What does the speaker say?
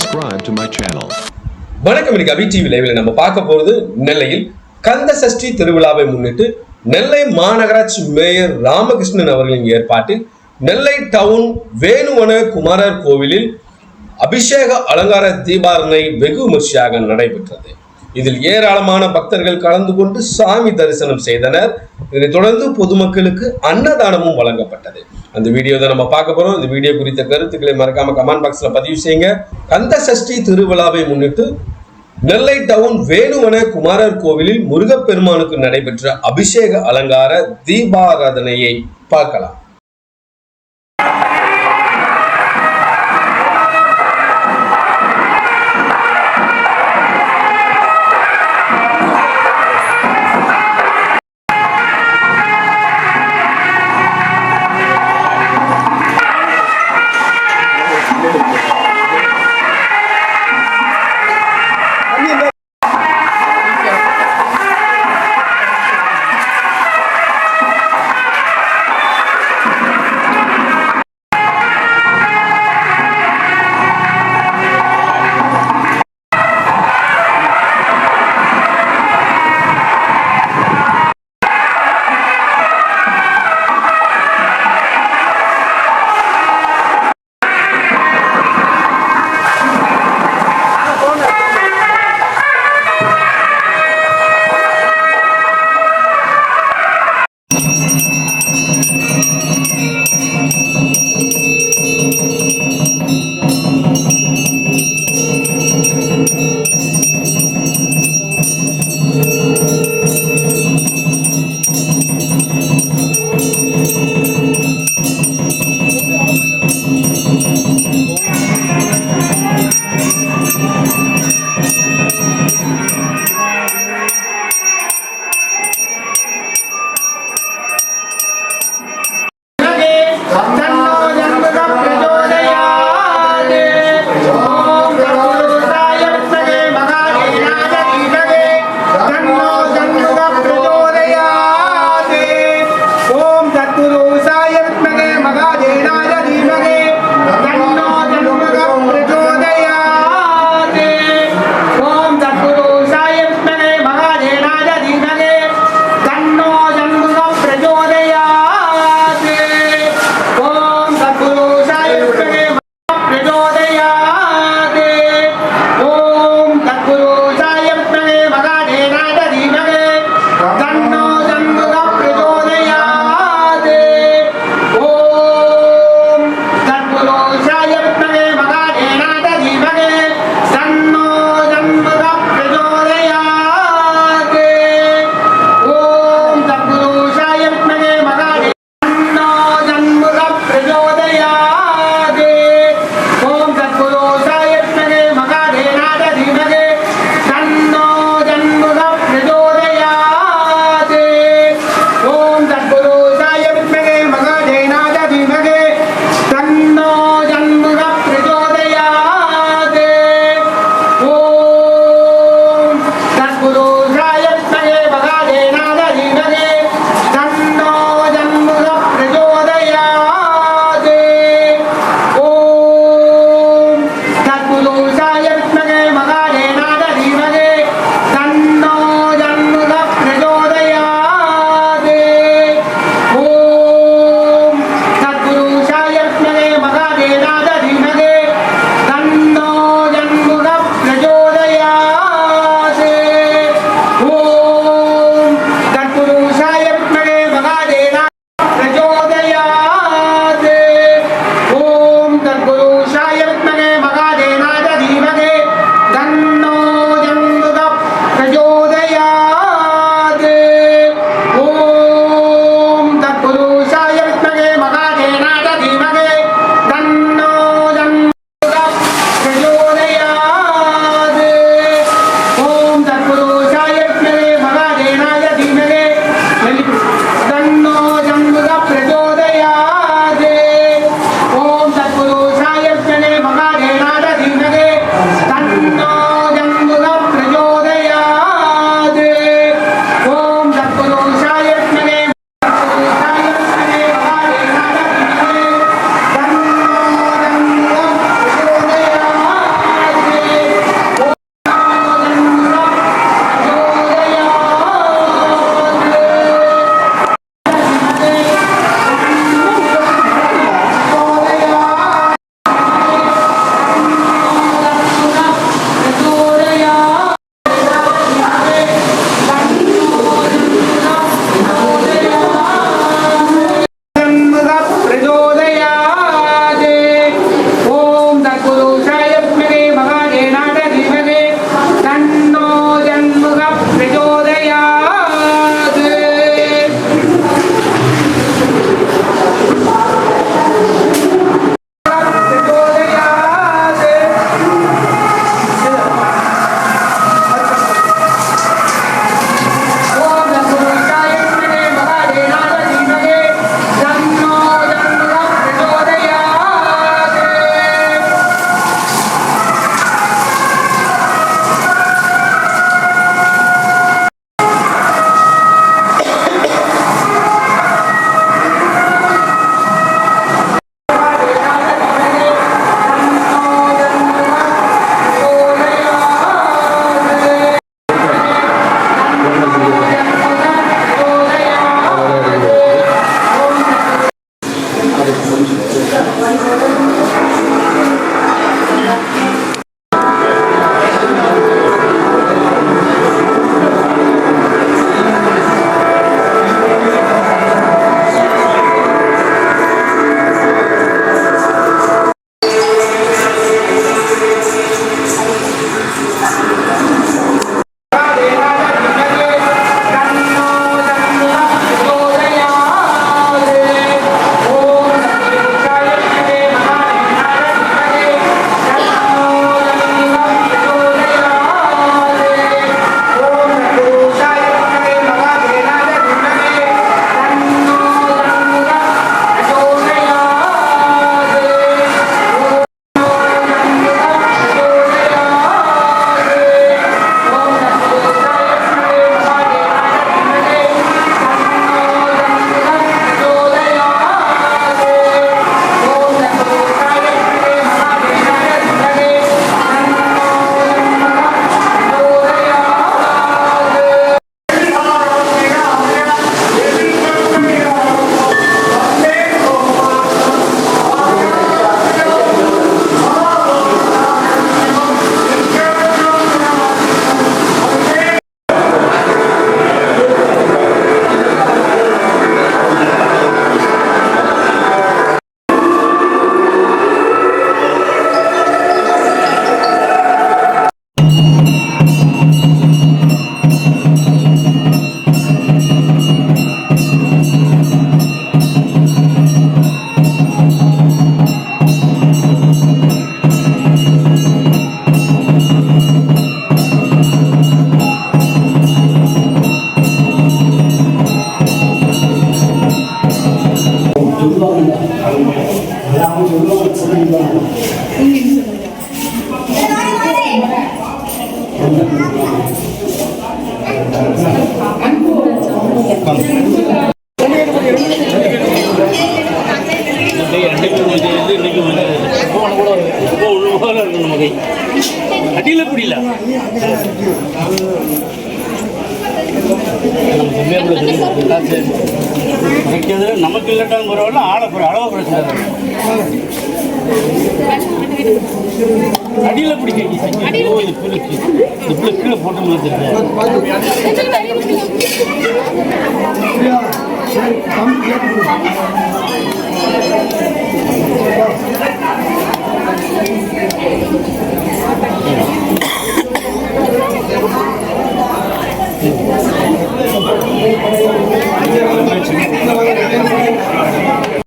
subscribe to my channel. வணக்கம் இன்னைக்கு அபி TV லைவ்ல நம்ம பார்க்க போறது நெல்லையில் கந்த சஷ்டி திருவிழாவை முன்னிட்டு நெல்லை மாநகராட்சி மேயர் ராமகிருஷ்ணன் அவர்களின் ஏற்பாட்டில் நெல்லை டவுன் வேணுவன குமாரர் கோவிலில் அபிஷேக அலங்கார தீபாரணை வெகு விமர்சையாக நடைபெற்றது இதில் ஏராளமான பக்தர்கள் கலந்து கொண்டு சாமி தரிசனம் செய்தனர். இதனைத் தொடர்ந்து பொதுமக்களுக்கு அன்னதானமும் வழங்கப்பட்டது. அந்த வீடியோ தான் நம்ம பார்க்க போறோம். இந்த வீடியோ குறித்த கருத்துக்களை மறக்காம கமெண்ட் பாக்ஸ்ல பதிவு செய்யுங்க. கந்த சஷ்டி திருவிழாவை முன்னிட்டு நெல்லை டவுன் வேணுவன குமாரர் கோவிலில் முருகப்பெருமானுக்கு நடைபெற்ற அபிஷேக அலங்கார தீபாராதனையை பார்க்கலாம். நமக்கு இல்லாட்டாலும் பரவாயில்ல ஆளை அளவு பிரச்சனை அடியில் பிடிக்க ஐயோ, இது கீழே போட்டு முடிச்சிருக்கேன்